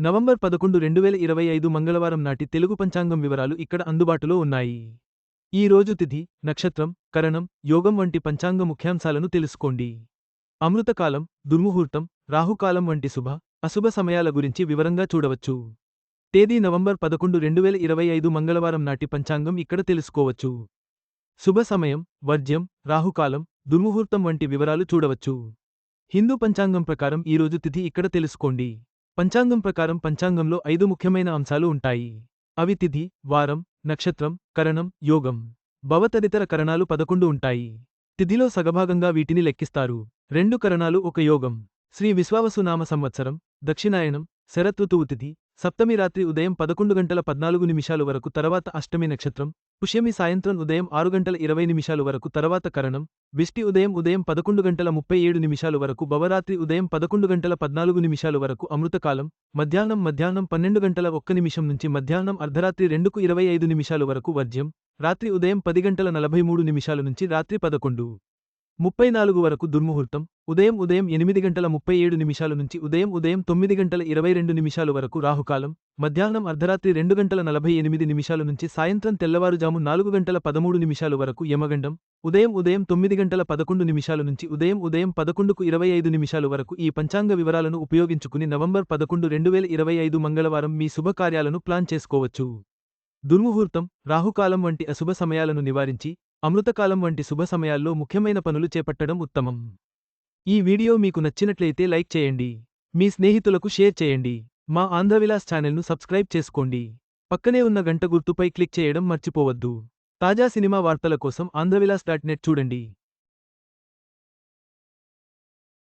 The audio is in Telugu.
నవంబర్ పదకొండు రెండు వేల ఇరవై ఐదు మంగళవారం నాటి తెలుగు పంచాంగం వివరాలు ఇక్కడ అందుబాటులో ఉన్నాయి. ఈ రోజు తిథి నక్షత్రం కరణం యోగం వంటి పంచాంగ ముఖ్యాంశాలను తెలుసుకోండి. అమృతకాలం దుర్ముహూర్తం రాహుకాలం వంటి శుభ అశుభ సమయాల గురించి వివరంగా చూడవచ్చు. తేదీ నవంబర్ పదకొండు రెండు వేల ఇరవై ఐదు మంగళవారం నాటి పంచాంగం ఇక్కడ తెలుసుకోవచ్చు. శుభ సమయం వర్జ్యం రాహుకాలం దుర్ముహూర్తం వంటి వివరాలు చూడవచ్చు. హిందూ పంచాంగం ప్రకారం ఈరోజు తిథి ఇక్కడ తెలుసుకోండి. పంచాంగం ప్రకారం పంచాంగంలో ఐదు ముఖ్యమైన అంశాలు ఉంటాయి. అవి తిథి వారం నక్షత్రం కరణం యోగం. భవతదితర కరణాలు పదకొండు ఉంటాయి. తిథిలో సగభాగంగా వీటిని లెక్కిస్తారు. రెండు కరణాలు ఒక యోగం. శ్రీ విశ్వావసునామ సంవత్సరం దక్షిణాయనం శరతృతువు తిథి సప్తమి రాత్రి ఉదయం పదకొండు గంటల పద్నాలుగు నిమిషాలు వరకు తర్వాత అష్టమి నక్షత్రం పుష్యమి సాయంత్రం ఉదయం ఆరు గంటల ఇరవై నిమిషాలు వరకు తర్వాత కరణం విష్టి ఉదయం ఉదయం పదకొండు గంటల ముప్పై ఏడు నిమిషాలు వరకు భవరాత్రి ఉదయం పదకొండు గంటల పద్నాలుగు నిమిషాలు వరకు అమృతకాలం మధ్యాహ్నం మధ్యాహ్నం పన్నెండు గంటల ఒక్క నిమిషం నుంచి మధ్యాహ్నం అర్ధరాత్రి రెండుకు ఇరవై ఐదు నిమిషాలు వరకు వర్జ్యం రాత్రి ఉదయం పది గంటల నలభై మూడు నిమిషాలు నుంచి రాత్రి పదకొండు. ముప్పై నాలుగు వరకు దుర్ముహూర్తం ఉదయం ఉదయం ఎనిమిది గంటల ముప్పై ఏడు నిమిషాల నుంచి ఉదయం ఉదయం తొమ్మిది గంటల ఇరవై రెండు నిమిషాలు వరకు రాహుకాలం మధ్యాహ్నం అర్ధరాత్రి రెండు గంటల నలభై ఎనిమిది నిమిషాల నుంచి సాయంత్రం తెల్లవారుజాము నాలుగు గంటల పదమూడు నిమిషాలు వరకు యమగండం ఉదయం ఉదయం తొమ్మిది గంటల పదకొండు నిమిషాల నుంచి ఉదయం ఉదయం పదకొండుకు ఇరవై ఐదు నిమిషాలు వరకు ఈ పంచాంగ వివరాలను ఉపయోగించుకుని నవంబర్ పదకొండు రెండు వేల ఇరవై ఐదు మంగళవారం మీ శుభకార్యాలను ప్లాన్ చేసుకోవచ్చు. దుర్ముహూర్తం రాహుకాలం వంటి అశుభ సమయాలను నివారించి అమృతకాలం వంటి శుభ సమయాల్లో ముఖ్యమైన పనులు చేపట్టడం ఉత్తమం. ఈ వీడియో మీకు నచ్చినట్లయితే లైక్ చేయండి. మీ స్నేహితులకు షేర్ చేయండి. మా ఆంధ్రవిలాస్ ఛానల్ను సబ్స్క్రైబ్ చేసుకోండి. పక్కనే ఉన్న గంట గుర్తుపై క్లిక్ చేయడం మర్చిపోవద్దు. తాజా సినిమా వార్తల కోసం ఆంధ్రవిలాస్ డాట్ నెట్ చూడండి.